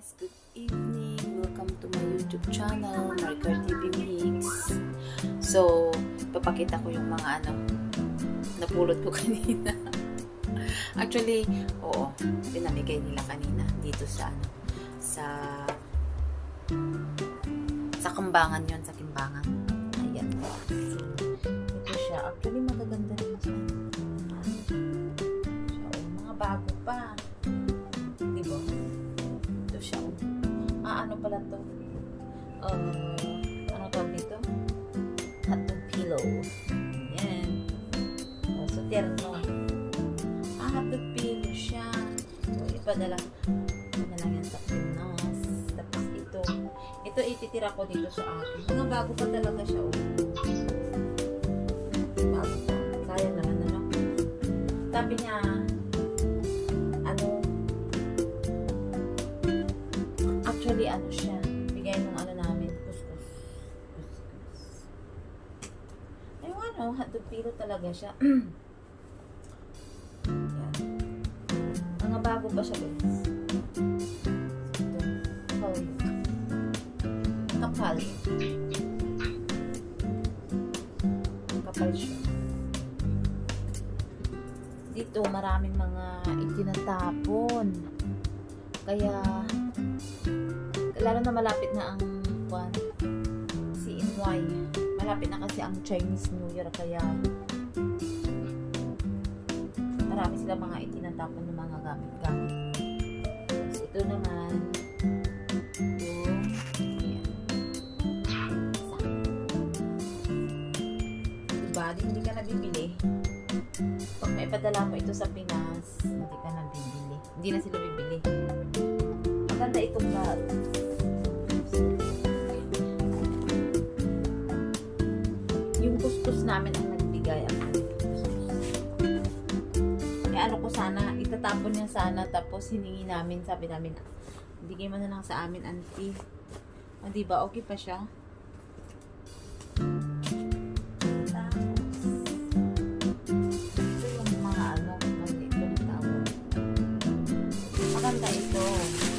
guys, good evening. Welcome to my YouTube channel, Marker TV Mix. So, papakita ko yung mga ano, napulot ko kanina. Actually, oo, pinamigay nila kanina dito sa ano, sa sa Kambangan yon sa Kimbangan. Ayan. So, ito siya. Actually, magaganda pala to? Uh, ano tawag dito? Hotdog pillow. Yan. Oh, so, terno. Ah, hotdog pillow siya. So, ipadala. Ano lang yan sa Pinas. Tapos ito. Ito ititira ko dito sa akin. Mga bago pa talaga siya. Oh. Bago pa. Sayang naman ano. Sabi niya, Actually, ano siya. Bigay nung ano namin, kuskus. Kuskus. Ay, ano, hotdog pilo talaga siya. Yan. Mga bago pa siya, guys. Yun. Kapal. Kapal siya. Dito, maraming mga itinatapon. Kaya, lalo na malapit na ang kwan, CNY. Malapit na kasi ang Chinese New Year kaya marami sila mga itinatapon ng mga gamit-gamit. Tapos ito naman. Diba? Di- Hindi ka nabibili. Pag may padala mo ito sa Pinas, hindi ka nabibili. Hindi na sila bibili. Maganda itong bag. Kuskus namin ang nagbigay. Eh ano ko sana, itatapon niya sana tapos hiningi namin, sabi namin, bigay mo na lang sa amin, auntie. O, di ba? Okay pa siya? Tapos, ito yung mga ano, ko na tawag. Maganda ito.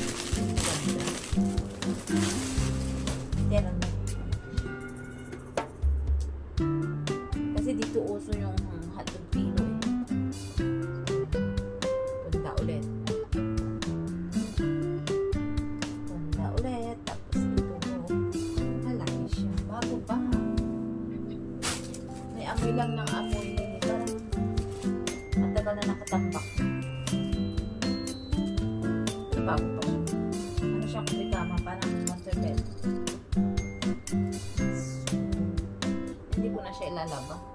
Amoy lang ng amoy. Parang matagal na nakatambak. Bago pa siya. Ano siya kumikama? Parang master bed. Hindi ko na siya ilalaba.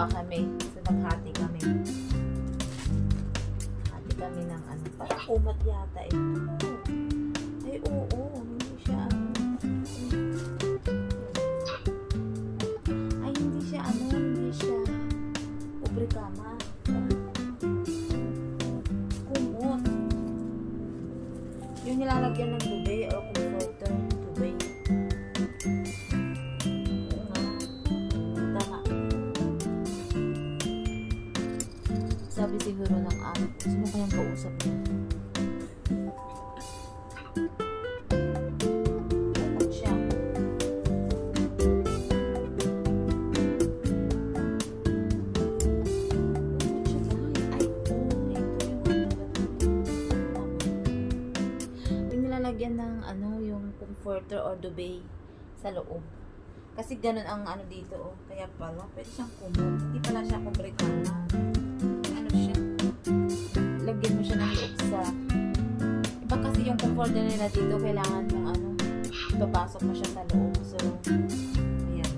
Dalawa kami. So, naghati kami. Hati kami ng ano. Parang kumot yata ito. Ay, oo. Hindi siya ano. Ay, hindi siya ano. Hindi siya kubrikama. Kumot. Yung nilalagyan ng tubig sino kayang kausap niya? Nilalagyan ng ano, yung comforter or duvet sa loob. Kasi ganun ang ano dito, oh. Kaya pala, pwede siyang kumot. Hindi pala siya kubrikana. Lagyan mo siya ng loob sa... Iba kasi yung comforter nila dito, kailangan mong ano, ipapasok mo siya sa loob. So, ayan.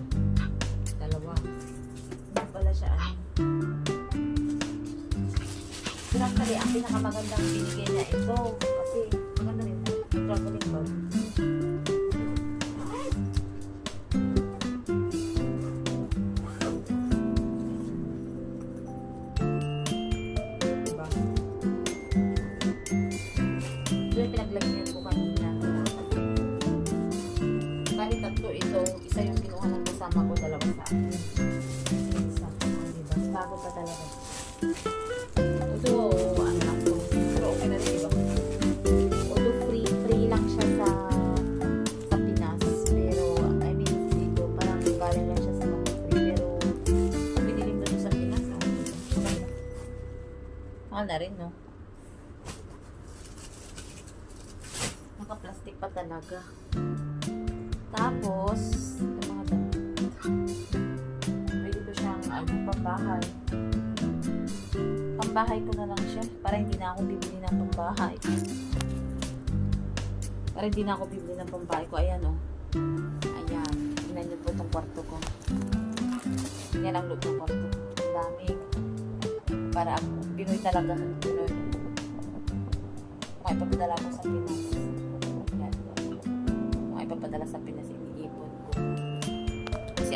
Dalawa. Hindi pala siya ano. Actually, ang pinakamagandang binigay niya ito. Kasi maganda rin. Traveling bag. Tatlo ito, isa yung kinuha ng kasama ko, dalawa sa akin. Isa. Diba? Bago pa talaga. Ito, ano lang to. Pero okay na rin, diba? Although free, free lang sa sa Pinas. Pero, I mean, dito, parang galing lang siya sa mga free. Pero, binili sa Pinas, ah, rin, no? Naka-plastic pa talaga. Tapos, ito mga damit. Pwede ko siyang, ano, pambahay. Pambahay ko na lang siya. Para hindi na ako bibili ng pambahay. Para hindi na ako bibili ng pambahay ko. Ayan, oh. Ayan. Tingnan niyo po itong kwarto ko. Yan ang loob ng kwarto. Ang dami. Para ako. Pinoy talaga. Pinoy. Kung ipapadala ko sa Pinas. Yan. Kung ipapadala sa Pinas,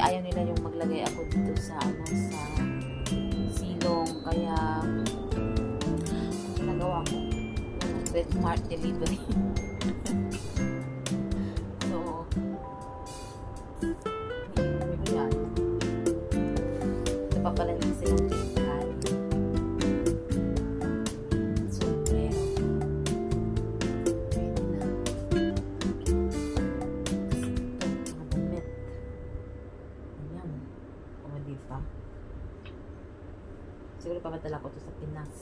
ayaw nila yung maglagay ako dito sa ano sa silong. Kaya ang ginagawa ko yung Red Mart delivery. ko to sa Pinas.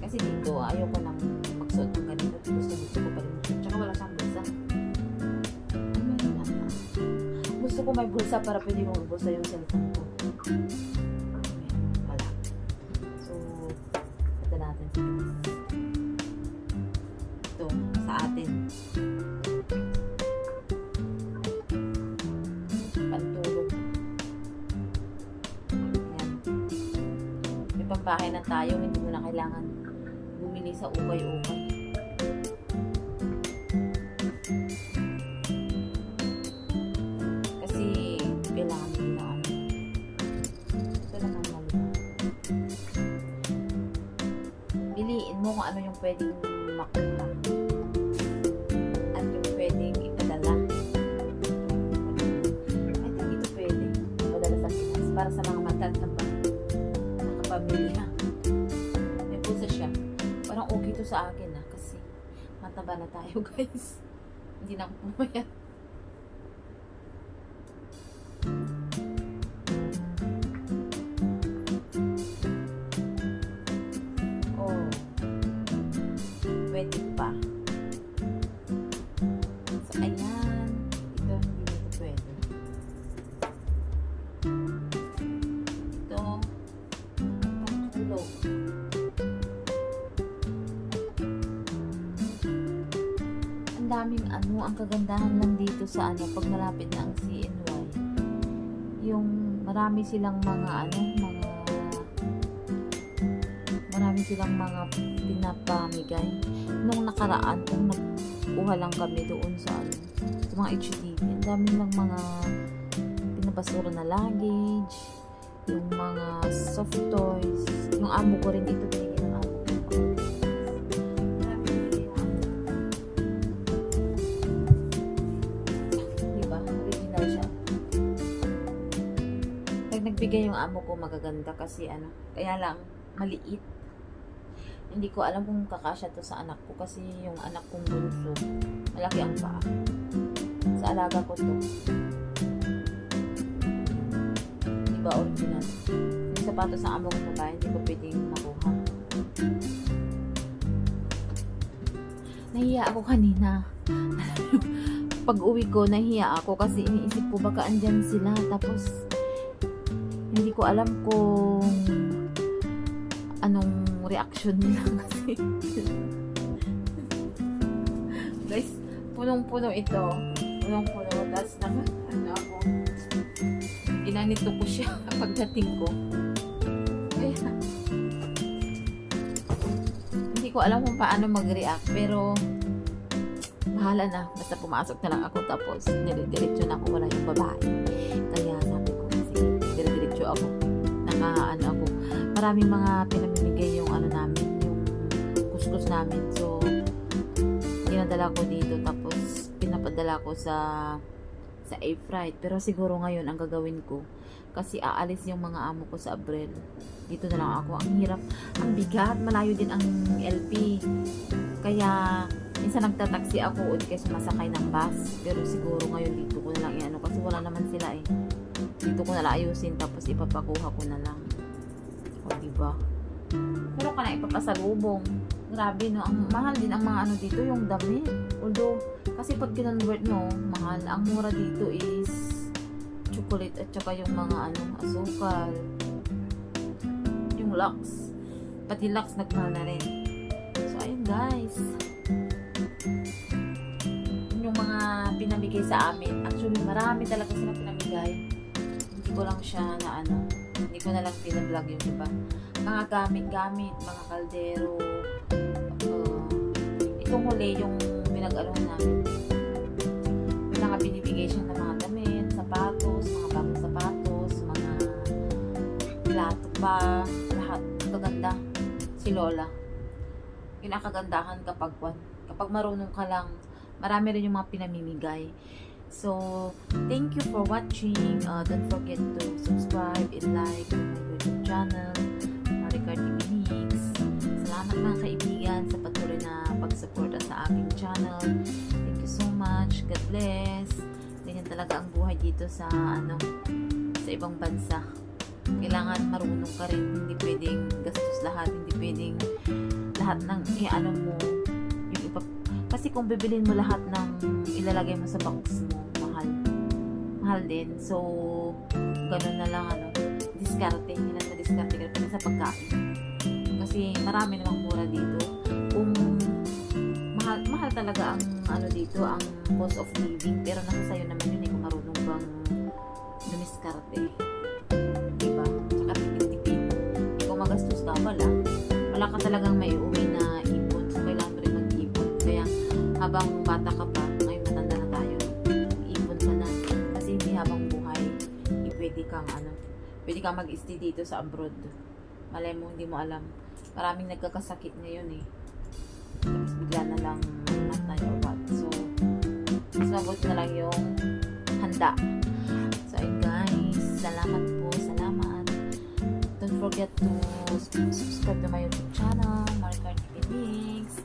Kasi dito, ayoko nang magsuot ng ganito. Gusto, gusto ko pa rin. Tsaka wala siyang bulsa. Gusto ko may bulsa para pwede kong bulsa yung cellphone ko. Wala. So, ito natin sa Pinas. Pambahay na tayo, hindi mo na kailangan bumili sa ukay-ukay. Kasi kailangan na ano. Ito lang ang. Piliin mo kung ano yung pwedeng makuha. At yung pwedeng ipadala. Think ito pwede. Ipadala sa Pinas. Para sa mga matataba. Nakapamilya. May pusa siya. Parang okay to sa akin ah. Kasi mataba na tayo guys. Hindi na ako pumayat. Oh. Pwede pa. Ang kagandahan lang dito sa ano, pag malapit na ang CNY. Yung marami silang mga ano, mga marami silang mga pinapamigay. Nung nakaraan, kung nagkuha lang kami doon sa ano, sa mga HDB, ang dami lang mga pinapasura na luggage, yung mga soft toys, yung amo ko rin ito Pag nagbigay yung amo ko, magaganda kasi ano, kaya lang, maliit. Hindi ko alam kung kakasya to sa anak ko kasi yung anak kong bunso, malaki ang paa. Sa alaga ko to. Diba original? Yung sapatos ng amo ko babae, hindi ko pwedeng makuha. Nahiya ako kanina. Pag uwi ko, nahiya ako kasi iniisip ko baka andyan sila. Tapos, hindi ko alam kung anong reaction nila kasi. Guys, punong-puno ito. Punong-puno. Tapos naka, ano ako, ginanito ko siya pagdating ko. Hindi ko alam kung paano mag-react, pero bahala na. Basta pumasok na lang ako tapos dire-diretso na ako wala yung babae. Kaya dire-diretso ako. Naka ano ako. Maraming mga pinamimigay yung ano namin, yung kuskus namin. So, dinadala ko dito tapos pinapadala ko sa sa A-Fright. Pero siguro ngayon ang gagawin ko kasi aalis yung mga amo ko sa Abrel. Dito na lang ako. Ang hirap, ang bigat, malayo din ang LP. Kaya minsan nagtataksi ako o di kaya sumasakay ng bus. Pero siguro ngayon dito ko na lang iano kasi wala naman sila eh. Dito ko na lang ayusin tapos ipapakuha ko na lang. O diba? Pero ka na ipapasalubong. Grabe no, ang mahal din ang mga ano dito yung damit. Although, kasi pag kinonvert mo, mahal. Ang mura dito is chocolate at saka yung mga ano, asukal. Yung Lux. Pati Lux nagmahal na rin. So, ayun guys. Yun yung mga pinamigay sa amin. Actually, marami talaga sila pinamigay. Hindi ko lang siya na ano, hindi ko na lang pinablog yung iba. Mga gamit-gamit, mga kaldero, uh, itong huli yung pinag-aluhan namin. May mga binibigay siya ng mga damit, sapatos, mga bagong sapatos, mga plato pa, lahat. Kaganda. Si Lola. Yun ang kagandahan kapag. Kapag marunong ka lang, marami rin yung mga pinamimigay. So, thank you for watching. Uh, don't forget to subscribe and like to my YouTube channel, Maricar TV Mix. Salamat mga kaibigan sa patuloy na pagsuporta sa aking channel. Thank you so much. God bless. Ganyan talaga ang buhay dito sa ano sa ibang bansa. Kailangan marunong ka rin. Hindi pwedeng gastos lahat. Hindi pwedeng lahat ng i-ano mo yung ipa kasi kung bibilin mo lahat ng ilalagay mo sa box. Mahal din. So, ganun na lang ano, diskarte. Hindi na diskarte ka rin sa pagkain. Kasi marami namang mura dito. Kung mahal, mahal talaga ang ano dito, ang cost of living. Pero nasa sayo naman yun eh, kung marunong bang dumiskarte. Diba? Tsaka tipid-tipid. Eh, kung magastos ka, wala. Wala ka talagang may uwi na ipon. So, kailangan mo rin mag-ipon. Kaya, habang bata ka pa, pwede kang ano, pwede kang mag-stay dito sa abroad. Malay mo, hindi mo alam. Maraming nagkakasakit ngayon eh. Tapos bigla na lang matay or what. So, mas mabuti na lang yung handa. So, ayun guys, salamat po, salamat. Don't forget to subscribe to my YouTube channel, Maricar TV Mix.